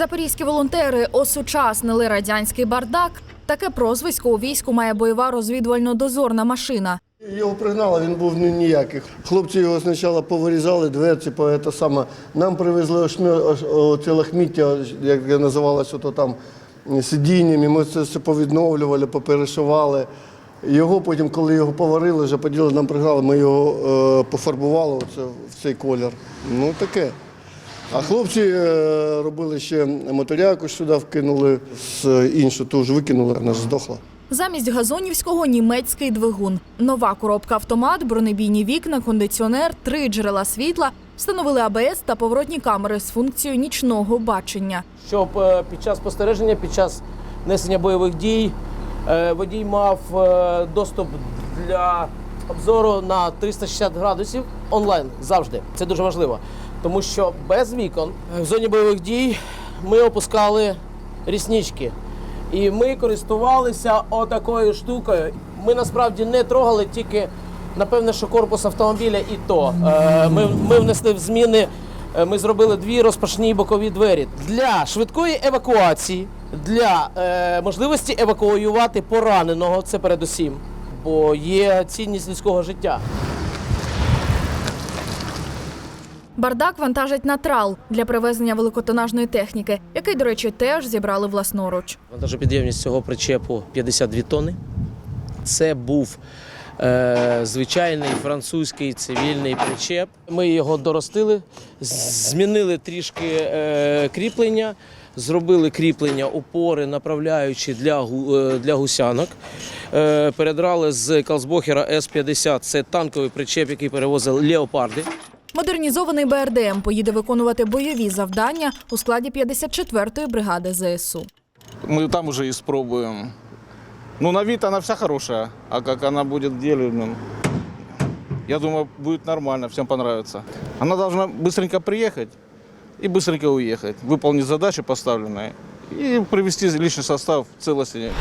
Запорізькі волонтери осучаснили радянський бардак. Таке прозвисько у війську має бойова розвідувально-дозорна машина. Його пригнали, він був ні- ніяких. Хлопці його спочатку повирізали, дверці, по це саме. Нам привезли це лахміття, як називалося, то там сидіннями. Ми це все повідновлювали, поперешивали. Його потім, коли його поварили, вже поділи, нам пригнали, ми його е, пофарбували оце, в цей колір. Ну таке. А хлопці е, робили ще моторяку сюди вкинули, з іншу ту ж викинули, вона ж здохла. Замість газонівського німецький двигун. Нова коробка автомат, бронебійні вікна, кондиціонер, три джерела світла, встановили АБС та поворотні камери з функцією нічного бачення. щоб е, під час спостереження, під час несення бойових дій е, водій мав е, доступ для обзору на 360 градусів онлайн завжди. Це дуже важливо. Тому що без вікон в зоні бойових дій ми опускали ріснички. І ми користувалися отакою штукою. Ми насправді не трогали тільки, напевне, що корпус автомобіля і то. Е, Ми, ми внесли в зміни, е, ми зробили дві розпашні бокові двері для швидкої евакуації, для е, можливості евакуювати пораненого, це передусім, бо є цінність людського життя. Бардак вантажить на трал для привезення великотонажної техніки, який, до речі, теж зібрали власноруч. Вантажопідємність цього причепу 52 тонни. Це був е, звичайний французький цивільний причеп. Ми його доростили, змінили трішки е, кріплення, зробили кріплення опори, направляючи для, е, для гусянок. Е, передрали з Калсбохера С-50. Це танковий причеп, який перевозив леопарди. Модернізований БРДМ поїде виконувати бойові завдання у складі 54-ї бригади ЗСУ. Мы там уже испробуем. Ну, на вид она вся хорошая, а как она будет в деле, ну, я думаю, будет нормально, всем понравится. Она должна быстренько приехать и быстренько уехать, выполнить задачи поставленные и привести личный состав в целости.